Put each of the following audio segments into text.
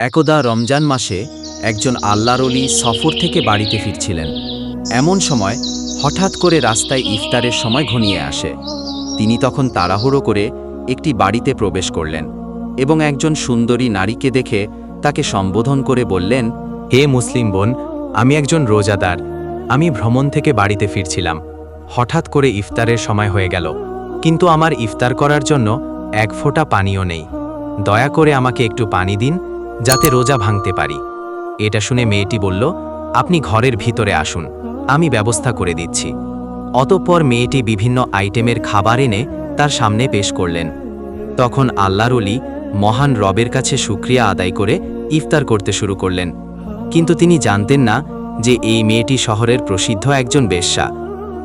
একদা রমজান মাসে একজন আল্লাহর অলি সফর থেকে বাড়িতে ফিরছিলেন। এমন সময় হঠাৎ করে রাস্তায় ইফতারের সময় ঘনিয়ে আসে। তিনি তখন তাড়াহুড়ো করে একটি বাড়িতে প্রবেশ করলেন এবং একজন সুন্দরী নারীকে দেখে তাকে সম্বোধন করে বললেন, হে মুসলিম বোন, আমি একজন রোজাদার। আমি ভ্রমণ থেকে বাড়িতে ফিরছিলাম। হঠাৎ করে ইফতারের সময় হয়ে গেল। কিন্তু আমার ইফতার করার জন্য এক ফোঁটা পানিও নেই। দয়া করে আমাকে একটু পানি দিন যাতে রোজা ভাঙতে পারি। এটা শুনে মেয়েটি বলল, আপনি ঘরের ভিতরে আসুন, আমি ব্যবস্থা করে দিচ্ছি। অতঃপর মেয়েটি বিভিন্ন আইটেমের খাবার এনে তার সামনে পেশ করলেন। তখন আল্লাহর অলি মহান রবের কাছে শুক্রিয়া আদায় করে ইফতার করতে শুরু করলেন। কিন্তু তিনি জানতেন না যে এই মেয়েটি শহরের প্রসিদ্ধ একজন বেশ্যা।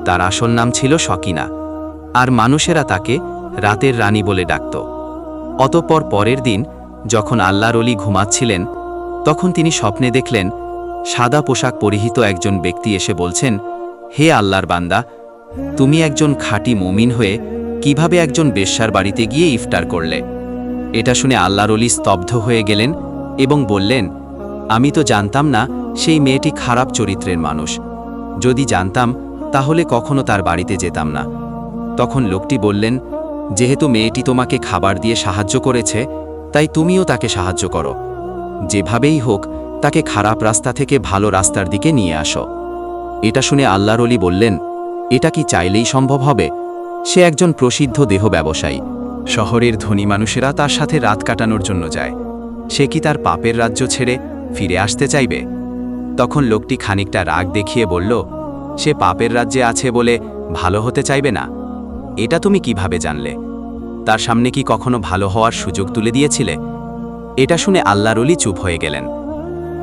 তার আসল নাম ছিল শকিনা। আর মানুষেরা তাকে রাতের রানী বলে ডাকত। অতঃপর পরের দিন যখন আল্লাহর অলি ঘুমাচ্ছিলেন, তখন তিনি স্বপ্নে দেখলেন, সাদা পোশাক পরিহিত একজন ব্যক্তি এসে বলছেন, হে আল্লাহর বান্দা, তুমি একজন খাঁটি মুমিন হয়ে কীভাবে একজন বেশ্যার বাড়িতে গিয়ে ইফতার করলে? এটা শুনে আল্লাহর অলি স্তব্ধ হয়ে গেলেন এবং বললেন, আমি তো জানতাম না সেই মেয়েটি খারাপ চরিত্রের মানুষ। যদি জানতাম, তাহলে কখনো তার বাড়িতে যেতাম না। তখন লোকটি বললেন, যেহেতু মেয়েটি তোমাকে খাবার দিয়ে সাহায্য করেছে তাই তুমিও তাকে সাহায্য করো। যেভাবেই হোক, তাকে খারাপ রাস্তা থেকে ভালো রাস্তার দিকে নিয়ে আসো। এটা শুনে আল্লাহর অলি বললেন, এটা কি চাইলেই সম্ভব হবে? সে একজন প্রসিদ্ধ দেহ ব্যবসায়ী। শহরের ধনী মানুষেরা তার সাথে রাত কাটানোর জন্য যায়। সে কি তার পাপের রাজ্য ছেড়ে ফিরে আসতে চাইবে? তখন লোকটি খানিকটা রাগ দেখিয়ে বলল, সে পাপের রাজ্যে আছে বলে ভালো হতে চাইবে না। এটা তুমি কীভাবে জানলে? তার সামনে কি কখনো ভালো হওয়ার সুযোগ তুলে দিয়েছিলে? এটা শুনে আল্লাহর অলি চুপ হয়ে গেলেন।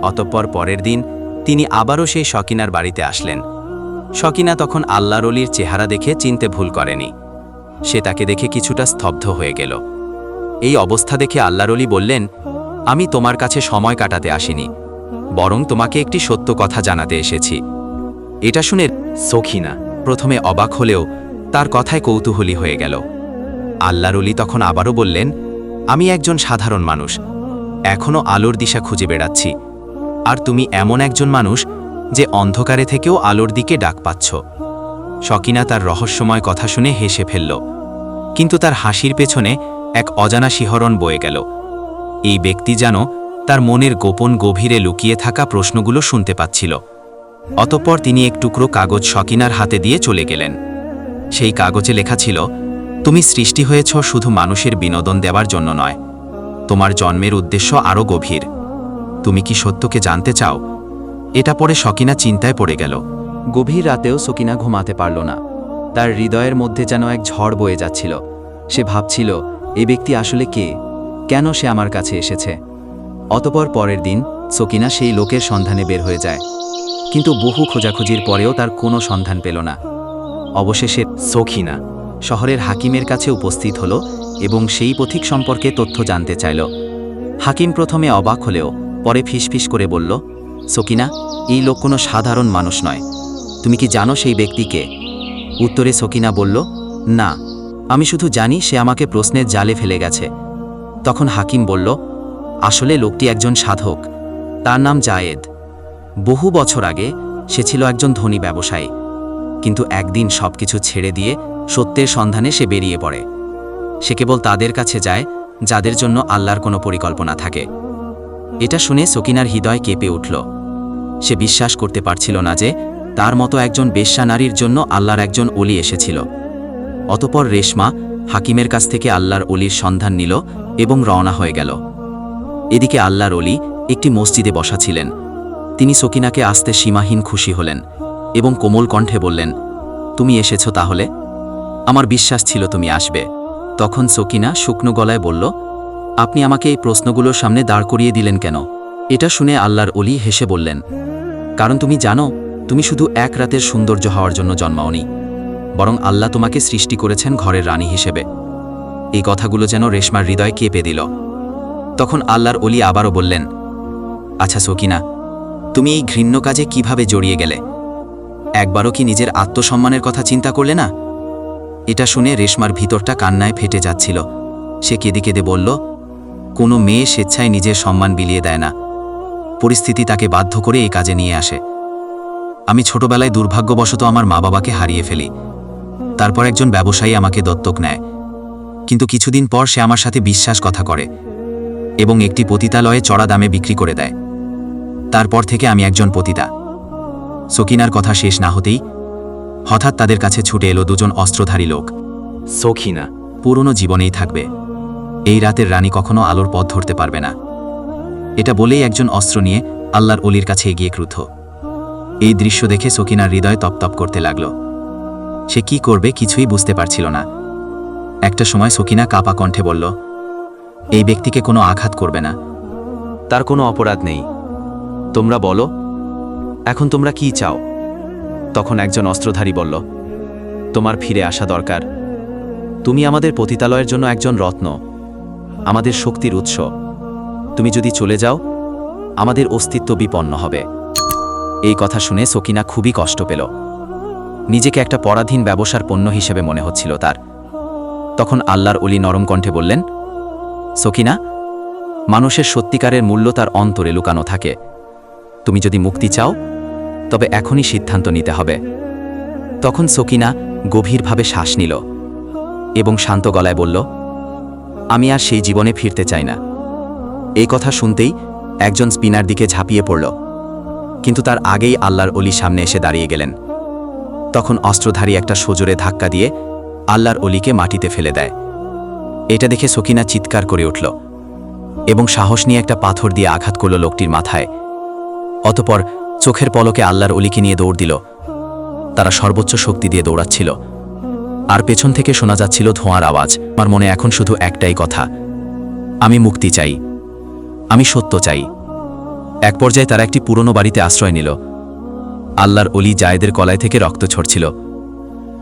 অতঃপর পরের দিন তিনি আবারও সেই শকিনার বাড়িতে আসলেন। শকিনা তখন আল্লাহর অলির চেহারা দেখে চিনতে ভুল করেনি। সে তাকে দেখে কিছুটা স্তব্ধ হয়ে গেল। এই অবস্থা দেখে আল্লাহর অলি বললেন, আমি তোমার কাছে সময় কাটাতে আসিনি, বরং তোমাকে একটি সত্য কথা জানাতে এসেছি। এটা শুনে সখিনা প্রথমে অবাক হলেও তার কথায় কৌতূহলী হয়ে গেল। আল্লাহর অলি তখন আবারও বললেন, আমি একজন সাধারণ মানুষ। এখনও আলোর দিশা খুঁজে বেড়াচ্ছি। আর তুমি এমন একজন মানুষ যে অন্ধকারে থেকেও আলোর দিকে ডাক পাচ্ছ। শকিনা তার রহস্যময় কথা শুনে হেসে ফেলল। কিন্তু তার হাসির পেছনে এক অজানা শিহরণ বয়ে গেল। এই ব্যক্তি যেন তার মনের গোপন গভীরে লুকিয়ে থাকা প্রশ্নগুলো শুনতে পাচ্ছিল। অতঃপর তিনি এক টুকরো কাগজ শকিনার হাতে দিয়ে চলে গেলেন। সেই কাগজে লেখা ছিল তুমি সৃষ্টি হয়েছ শুধু মানুষের বিনোদন দেওয়ার জন্য নয়। তোমার জন্মের উদ্দেশ্য আরও গভীর। তুমি কি সত্যকে জানতে চাও? এটা পরে সকিনা চিন্তায় পড়ে গেল। গভীর রাতেও সকিনা ঘুমাতে পারল না। তার হৃদয়ের মধ্যে যেন এক ঝড় বয়ে যাচ্ছিল। সে ভাবছিল, এ ব্যক্তি আসলে কে? কেন সে আমার কাছে এসেছে? অতপর পরের দিন সকিনা সেই লোকের সন্ধানে বের হয়ে যায়। কিন্তু বহু খোঁজাখুঁজির পরেও তার কোনো সন্ধান পেল না। অবশেষে সখিনা শহরের হাকিমের কাছে উপস্থিত হল এবং সেই পথিক সম্পর্কে তথ্য জানতে চাইল। হাকিম প্রথমে অবাক হলেও পরে ফিসফিস করে বলল, সকিনা, এই লোক কোনো সাধারণ মানুষ নয়। তুমি কি জানো সেই ব্যক্তিকে উত্তরে সকিনা বলল, না। আমি শুধু জানি সে আমাকে প্রশ্নের জালে ফেলে গেছে। তখন হাকিম বলল, আসলে লোকটি একজন সাধক। তার নাম জায়েদ। বহু বছর আগে সে ছিল একজন ধনী ব্যবসায়ী। কিন্তু একদিন সবকিছু ছেড়ে দিয়ে সত্যের সন্ধানে সে বেরিয়ে পড়ে। সে কেবল তাদের কাছে যায়, যাদের জন্য আল্লাহর কোনো পরিকল্পনা থাকে। এটা শুনে সকিনার হৃদয় কেঁপে উঠল। সে বিশ্বাস করতে পারছিল না যে তার মতো একজন বেশ্যা নারীর জন্য আল্লাহর একজন অলি এসেছিল। অতপর রেশমা হাকিমের কাছ থেকে আল্লাহর অলির সন্ধান নিল এবং রওনা হয়ে গেল। এদিকে আল্লাহর অলি একটি মসজিদে বসা ছিলেন। তিনি সকিনাকে আসতে সীমাহীন খুশি হলেন। এবং কোমল কণ্ঠে বললেন, তুমি এসেছ তাহলে? আমার বিশ্বাস ছিল তুমি আসবে। তখন সকিনা শুকনো গলায় বলল, আপনি আমাকে এই প্রশ্নগুলোর সামনে দাঁড় করিয়ে দিলেন কেন? এটা শুনে আল্লাহর অলি হেসে বললেন, কারণ তুমি জানো, তুমি শুধু এক রাতের সৌন্দর্য হওয়ার জন্য জন্মাওনি, বরং আল্লাহ তোমাকে সৃষ্টি করেছেন ঘরের রানী হিসেবে। এই কথাগুলো যেন রেশমার হৃদয় কেঁপে দিল। তখন আল্লাহর অলি আবারও বললেন আচ্ছা সকিনা, তুমি এই ঘৃণ্য কাজে কীভাবে জড়িয়ে গেলে? একবারও কি নিজের আত্মসম্মানের কথা চিন্তা করলে না? এটা শুনে রেশমার ভিতরটা কান্নায় ফেটে যাচ্ছিল। সে কেঁদে কেঁদে বলল, কোনো মেয়ে স্বেচ্ছায় নিজের সম্মান বিলিয়ে দেয় না। পরিস্থিতি তাকে বাধ্য করে এই কাজে নিয়ে আসে। আমি ছোটবেলায় দুর্ভাগ্যবশত আমার মা বাবাকে হারিয়ে ফেলি। তারপর একজন ব্যবসায়ী আমাকে দত্তক নেয়। কিন্তু কিছুদিন পর সে আমার সাথে বিশ্বাস কথা করে এবং একটি পতিতালয়ে চড়া দামে বিক্রি করে দেয়। তারপর থেকে আমি একজন পতিতা। সকিনার কথা শেষ না হতেই হঠাৎ তাদের কাছে ছুটে এলো দুজন অস্ত্রধারী লোক। সখিনা। পুরনো জীবনেই থাকবে। এই রাতের রানী কখনো আলোর পথ ধরতে পারবে না। এটা বলেই একজন অস্ত্র নিয়ে আল্লাহর অলির কাছে এগিয়ে ক্রুদ্ধ। এই দৃশ্য দেখে সকিনার হৃদয় তপতপ করতে লাগল। সে কি করবে কিছুই বুঝতে পারছিল না। একটা সময় সকিনা কাপা কণ্ঠে বলল এই ব্যক্তিকে কোনো আঘাত করবে না। তার কোনো অপরাধ নেই। তোমরা বলো এখন তোমরা কি চাও? তখন একজন অস্ত্রধারী বলল, তোমার ফিরে আসা দরকার। তুমি আমাদের পতিতালয়ের জন্য একজন রত্ন। আমাদের শক্তির উৎস। তুমি যদি চলে যাও, আমাদের অস্তিত্ব বিপন্ন হবে। এই কথা শুনে সকিনা খুবই কষ্ট পেল। নিজেকে একটা পরাধীন ব্যবসার পণ্য হিসেবে মনে হচ্ছিল তার। তখন আল্লাহর অলি নরম কণ্ঠে বললেন, সকিনা, মানুষের সত্যিকারের মূল্য তার অন্তরে লুকানো থাকে। তুমি যদি মুক্তি চাও, তবে এখনই সিদ্ধান্ত নিতে হবে। তখন সকিনা গভীরভাবে শ্বাস নিল এবং শান্ত গলায় বলল, আমি আর সেই জীবনে ফিরতে চাই না। এই কথা শুনতেই একজন স্পিনার দিকে ঝাঁপিয়ে পড়ল, কিন্তু তার আগেই আল্লাহর অলি সামনে এসে দাঁড়িয়ে গেলেন। তখন অস্ত্রধারী একটা সজোরে ধাক্কা দিয়ে আল্লাহর অলিকে মাটিতে ফেলে দেয়। এটা দেখে সকিনা চিৎকার করে উঠল এবং সাহস নিয়ে একটা পাথর দিয়ে আঘাত করল লোকটির মাথায়। অতপর চোখের পলকে আল্লাহর অলিকে নিয়ে দৌড় দিল। তারা সর্বোচ্চ শক্তি দিয়ে দৌড়াচ্ছিল। আর পেছন থেকে শোনা যাচ্ছিল ধোঁয়ার আওয়াজ। আমার মনে এখন শুধু একটাই কথা। আমি মুক্তি চাই। আমি সত্য চাই। এক পর্যায়ে তারা একটি পুরনো বাড়িতে আশ্রয় নিল। আল্লাহর অলি জায়েদের কলায় থেকে রক্ত ছড়ছিল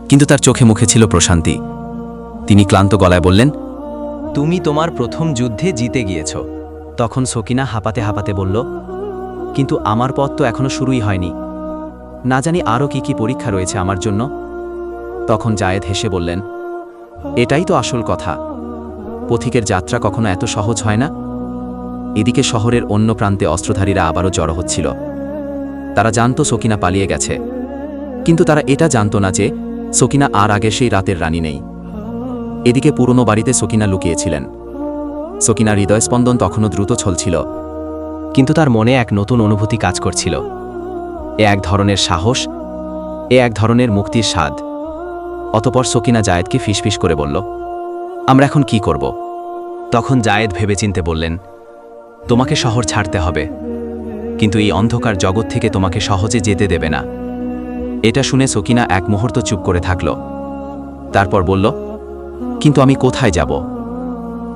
কিন্তু তার চোখে মুখে ছিল প্রশান্তি। তিনি ক্লান্ত গলায় বললেন, তুমি তোমার প্রথম যুদ্ধে জিতে গিয়েছ। তখন সকিনা হাঁপাতে হাঁপাতে বলল কিন্তু আমার পথ তো এখনও শুরুই হয়নি। না জানি আরও কি কি পরীক্ষা রয়েছে আমার জন্য। তখন জায়েদ হেসে বললেন, এটাই তো আসল কথা। পথিকের যাত্রা কখনো এত সহজ হয় না। এদিকে শহরের অন্য প্রান্তে অস্ত্রধারীরা আবারও জড়ো হচ্ছিল। তারা জানত সকিনা পালিয়ে গেছে। কিন্তু তারা এটা জানত না যে সকিনা আর আগে সেই রাতের রানী নেই। এদিকে পুরনো বাড়িতে সকিনা লুকিয়েছিলেন। সকিনার হৃদয়স্পন্দন তখনও দ্রুত চলছিল কিন্তু তার মনে এক নতুন অনুভূতি কাজ করছিল। এ এক ধরনের সাহস, এ এক ধরনের মুক্তির স্বাদ। অতপর সকিনা জায়েদকে ফিসফিস করে বলল, আমরা এখন কি করব? তখন জায়েদ ভেবেচিন্তে বললেন, তোমাকে শহর ছাড়তে হবে, কিন্তু এই অন্ধকার জগৎ থেকে তোমাকে সহজে যেতে দেবে না। এটা শুনে সকিনা এক মুহূর্ত চুপ করে থাকল। তারপর বলল, কিন্তু আমি কোথায় যাব?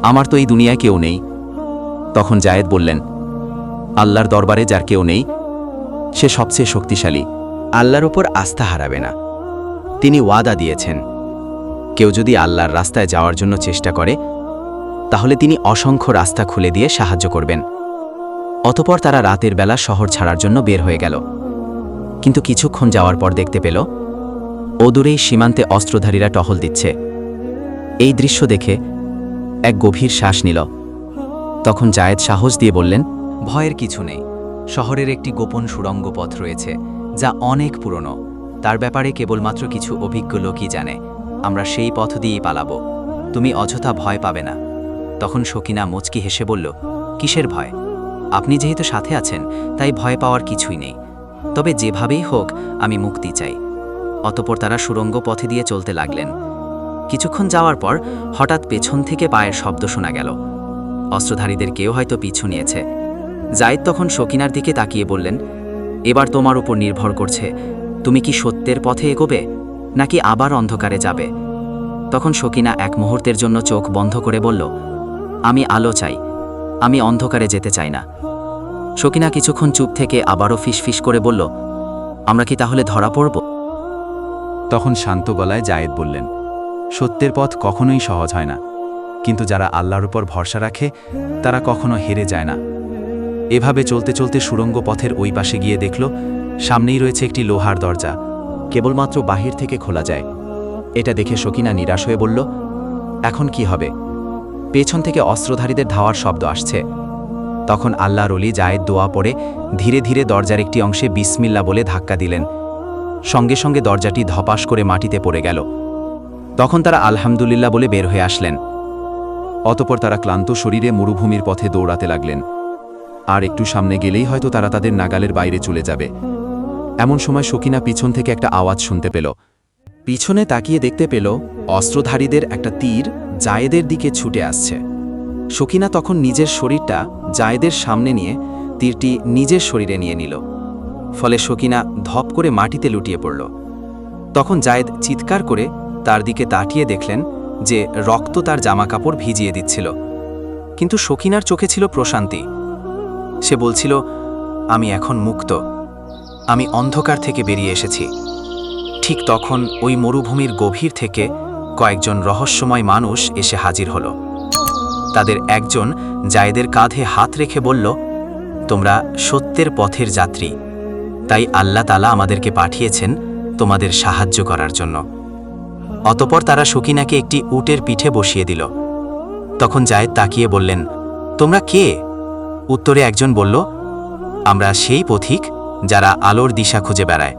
আমার তো এই দুনিয়ায় কেউ নেই। তখন জায়েদ বললেন আল্লাহর দরবারে যার কেউ নেই, সে সবচেয়ে শক্তিশালী। আল্লাহর ওপর আস্থা হারাবে না। তিনি ওয়াদা দিয়েছেন, কেউ যদি আল্লাহর রাস্তায় যাওয়ার জন্য চেষ্টা করে, তাহলে তিনি অসংখ্য রাস্তা খুলে দিয়ে সাহায্য করবেন। অতপর তারা রাতের বেলা শহর ছাড়ার জন্য বের হয়ে গেল। কিন্তু কিছুক্ষণ যাওয়ার পর দেখতে পেল, অদূরেই সীমান্তে অস্ত্রধারীরা টহল দিচ্ছে। এই দৃশ্য দেখে এক গভীর শ্বাস নিল। তখন জায়েদ সাহস দিয়ে বললেন ভয়ের কিছু নেই। শহরের একটি গোপন সুড়ঙ্গ পথ রয়েছে, যা অনেক পুরনো। তার ব্যাপারে কেবলমাত্র কিছু অভিজ্ঞ লোকই জানে। আমরা সেই পথ দিয়েই পালাব। তুমি অযথা ভয় পাবে না। তখন শকিনা মুচকি হেসে বলল, কিসের ভয়? আপনি যেহেতু সাথে আছেন, তাই ভয় পাওয়ার কিছুই নেই। তবে যেভাবেই হোক, আমি মুক্তি চাই। অতপর তারা সুরঙ্গ পথে দিয়ে চলতে লাগলেন। কিছুক্ষণ যাওয়ার পর হঠাৎ পেছন থেকে পায়ের শব্দ শোনা গেল। অস্ত্রধারীদের কেউ হয়তো পিছু নিয়েছে। জায়েদ তখন সকিনার দিকে তাকিয়ে বললেন, এবার তোমার উপর নির্ভর করছে। তুমি কি সত্যের পথে এগোবে, নাকি আবার অন্ধকারে যাবে? তখন সকিনা এক মুহূর্তের জন্য চোখ বন্ধ করে বলল, আমি আলো চাই, আমি অন্ধকারে যেতে চাই না। সকিনা কিছুক্ষণ চুপ থেকে আবারও ফিসফিস করে বলল, আমরা কি তাহলে ধরা পড়ব? তখন শান্ত গলায় জায়েদ বললেন, সত্যের পথ কখনোই সহজ হয় না। কিন্তু যারা আল্লাহর উপর ভরসা রাখে, তারা কখনো হেরে যায় না। এভাবে চলতে চলতে সুড়ঙ্গ পথের ওই পাশে গিয়ে দেখল, সামনেই রয়েছে একটি লোহার দরজা, কেবলমাত্র বাহির থেকে খোলা যায়। এটা দেখে সকিনা নিরাশ হয়ে বলল, এখন কি হবে? পেছন থেকে অস্ত্রধারীদের ধাওয়ার শব্দ আসছে। তখন আল্লাহর অলি জায়েদ দোয়া পড়ে ধীরে ধীরে দরজার একটি অংশে বিসমিল্লা বলে ধাক্কা দিলেন। সঙ্গে সঙ্গে দরজাটি ধপাস করে মাটিতে পড়ে গেল। তখন তারা আলহামদুলিল্লাহ বলে বের হয়ে আসলেন। অতপর তারা ক্লান্ত শরীরে মরুভূমির পথে দৌড়াতে লাগলেন। আর একটু সামনে গেলেই হয়তো তারা তাদের নাগালের বাইরে চলে যাবে। এমন সময় সকিনা পিছন থেকে একটা আওয়াজ শুনতে পেল। পিছনে তাকিয়ে দেখতে পেল, অস্ত্রধারীদের একটা তীর জায়েদের দিকে ছুটে আসছে। সকিনা তখন নিজের শরীরটা জায়েদের সামনে নিয়ে তীরটি নিজের শরীরে নিয়ে নিল। ফলে সকিনা ধপ করে মাটিতে লুটিয়ে পড়ল। তখন জায়েদ চিৎকার করে তার দিকে তাকিয়ে দেখলেন যে রক্ত তার জামাকাপড় ভিজিয়ে দিচ্ছিল। কিন্তু সকিনার চোখে ছিল প্রশান্তি। সে বলছিল, আমি এখন মুক্ত। আমি অন্ধকার থেকে বেরিয়ে এসেছি। ঠিক তখন ওই মরুভূমির গভীর থেকে কয়েকজন রহস্যময় মানুষ এসে হাজির হল। তাদের একজন জায়েদের কাঁধে হাত রেখে বলল, তোমরা সত্যের পথের যাত্রী। তাই আল্লাহ তালা আমাদেরকে পাঠিয়েছেন তোমাদের সাহায্য করার জন্য। অতপর তারা সকিনাকে একটি উটের পিঠে বসিয়ে দিল। তখন জায়েদ তাকিয়ে বললেন, তোমরা কে? উত্তরে একজন বলল, আমরা সেই পথিক যারা আলোর দিশা খুঁজে বেড়ায়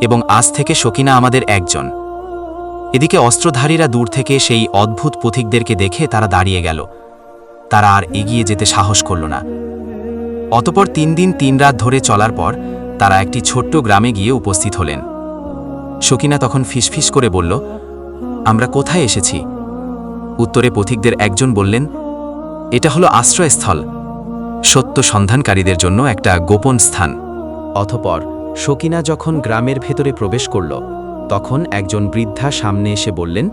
এবং আজ থেকে সকিনা আমাদের একজন। এদিকে অস্ত্রধারীরা দূর থেকে সেই অদ্ভুত পথিকদেরকে দেখে তারা দাঁড়িয়ে গেল। তারা আর এগিয়ে যেতে সাহস করল না। অতপর তিন দিন তিন রাত ধরে চলার পর তারা একটি ছোট্ট গ্রামে গিয়ে উপস্থিত হলেন। সকিনা তখন ফিসফিস করে বলল, আমরা কোথায় এসেছি? উত্তরে পথিকদের একজন বললেন, এটা হলো আশ্রয়স্থল। সত্য সন্ধানকারীদের জন্য একটা গোপন স্থান। অথপর সকিনা যখন গ্রামের ভেতরে প্রবেশ করল, তখন একজন বৃদ্ধা সামনে এসে বললেন,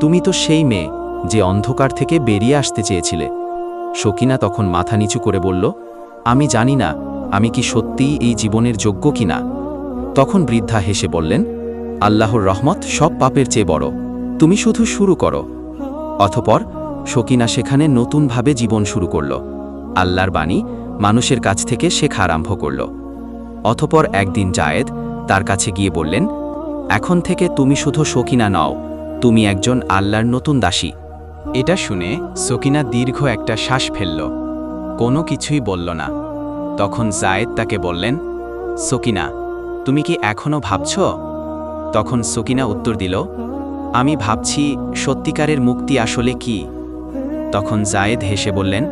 তুমি তো সেই মেয়ে যে অন্ধকার থেকে বেরিয়ে আসতে চেয়েছিলে। সকিনা তখন মাথা নিচু করে বলল, আমি জানি না, আমি কি সত্যিই এই জীবনের যোগ্য কিনা? তখন বৃদ্ধা হেসে বললেন, আল্লাহর রহমত সব পাপের চেয়ে বড়, তুমি শুধু শুরু করো। অথপর সকিনা সেখানে নতুনভাবে জীবন শুরু করল। আল্লাহর বাণী মানুষের কাছ থেকে শেখা আরম্ভ করল। অথপর একদিন জায়েদ তার কাছে গিয়ে বললেন, এখন থেকে তুমি শুধু সকিনা নও, তুমি একজন আল্লাহর নতুন দাসী। এটা শুনে সকিনা দীর্ঘ একটা শ্বাস ফেলল। কোনো কিছুই বলল না। তখন জায়েদ তাকে বললেন, সকিনা, তুমি কি এখনও ভাবছ? তখন সকিনা উত্তর দিল, আমি ভাবছি সত্যিকারের মুক্তি আসলে কি? তখন জায়েদ হেসে বললেন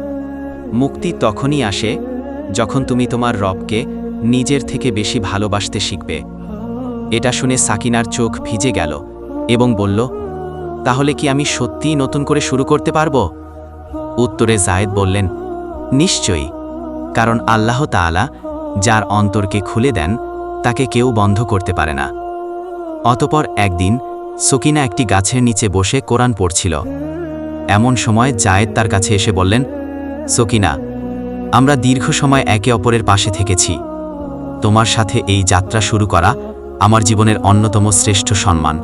মুক্তি তখনই আসে যখন তুমি তোমার রবকে নিজের থেকে বেশি ভালোবাসতে শিখবে। এটা শুনে সাকিনার চোখ ভিজে গেল এবং বলল, তাহলে কি আমি সত্যিই নতুন করে শুরু করতে পারব? উত্তরে জায়েদ বললেন, নিশ্চয়ই, কারণ আল্লাহ তাআলা যার অন্তরকে খুলে দেন, তাকে কেউ বন্ধ করতে পারে না। অতপর একদিন সকিনা একটি গাছের নিচে বসে কোরআন পড়ছিল। এমন সময় জায়েদ তার কাছে এসে বললেন সকিনা, আমরা দীর্ঘ সময় একে অপরের পাশে থেকেছি। তোমার সাথে এই যাত্রা শুরু করা আমার জীবনের অন্যতম শ্রেষ্ঠ সম্মান।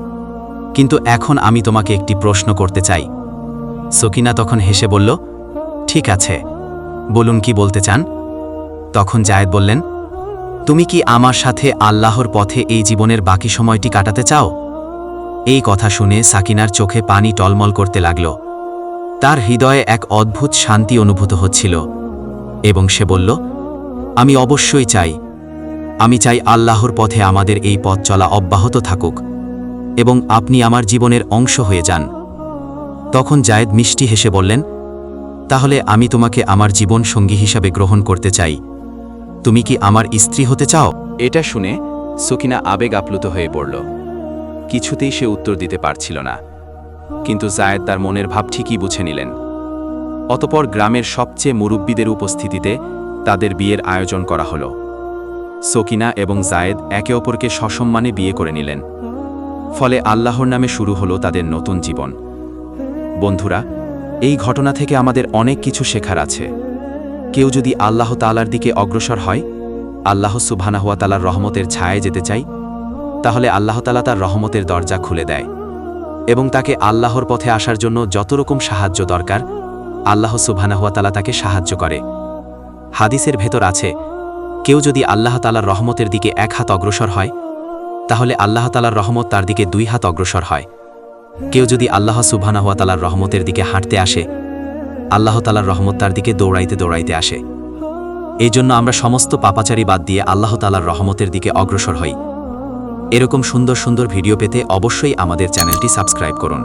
কিন্তু এখন আমি তোমাকে একটি প্রশ্ন করতে চাই। সকিনা তখন হেসে বলল, ঠিক আছে। বলুন কি বলতে চান? তখন জায়েদ বললেন, তুমি কি আমার সাথে আল্লাহর পথে এই জীবনের বাকি সময়টি কাটাতে চাও? এই কথা শুনে সাকিনার চোখে পানি টলমল করতে লাগল। তার হৃদয়ে এক অদ্ভুত শান্তি অনুভূত হচ্ছিল। এবং সে বলল, আমি অবশ্যই চাই। আমি চাই আল্লাহর পথে আমাদের এই পথ চলা অব্যাহত থাকুক এবং আপনি আমার জীবনের অংশ হয়ে যান। তখন জায়েদ মিষ্টি হেসে বললেন, তাহলে আমি তোমাকে আমার জীবন সঙ্গী হিসাবে গ্রহণ করতে চাই। তুমি কি আমার স্ত্রী হতে চাও? এটা শুনে সুকিনা আবেগ আপ্লুত হয়ে পড়ল। কিছুতেই সে উত্তর দিতে পারছিল না। কিন্তু জায়েদ তার মনের ভাব ঠিকই বুঝে নিলেন। অতপর গ্রামের সবচেয়ে মুরব্বীদের উপস্থিতিতে তাদের বিয়ের আয়োজন করা হলো। সকিনা এবং জায়েদ একে অপরকে সসম্মানে বিয়ে করে নিলেন। ফলে আল্লাহর নামে শুরু হলো তাদের নতুন জীবন। বন্ধুরা, এই ঘটনা থেকে আমাদের অনেক কিছু শেখার আছে। কেউ যদি আল্লাহ তালার দিকে অগ্রসর হয়, আল্লাহ সুবহানাহুয়া তালার রহমতের ছায়ে যেতে চাই তাহলে আল্লাহ তালা তার রহমতের দরজা খুলে দেয়। এবং তাকে আল্লাহর পথে আসার জন্য যত রকম সাহায্য দরকার, আল্লাহ সুবহানাহুয়াতালা তাকে সাহায্য করে। হাদিসের ভেতর আছে, কেউ যদি আল্লাহ তালার রহমতের দিকে এক হাত অগ্রসর হয়, তাহলে আল্লাহ তালার রহমত তার দিকে দুই হাত অগ্রসর হয়। কেউ যদি আল্লাহ সুবহানাহুয়াতালার রহমতের দিকে হাঁটতে আসে, আল্লাহ তালার রহমত তার দিকে দৌড়াইতে দৌড়াইতে আসে। এই জন্য আমরা সমস্ত পাপাচারী বাদ দিয়ে আল্লাহ তালার রহমতের দিকে অগ্রসর হই। এরকম সুন্দর সুন্দর ভিডিও পেতে অবশ্যই আমাদের চ্যানেলটি সাবস্ক্রাইব করুন।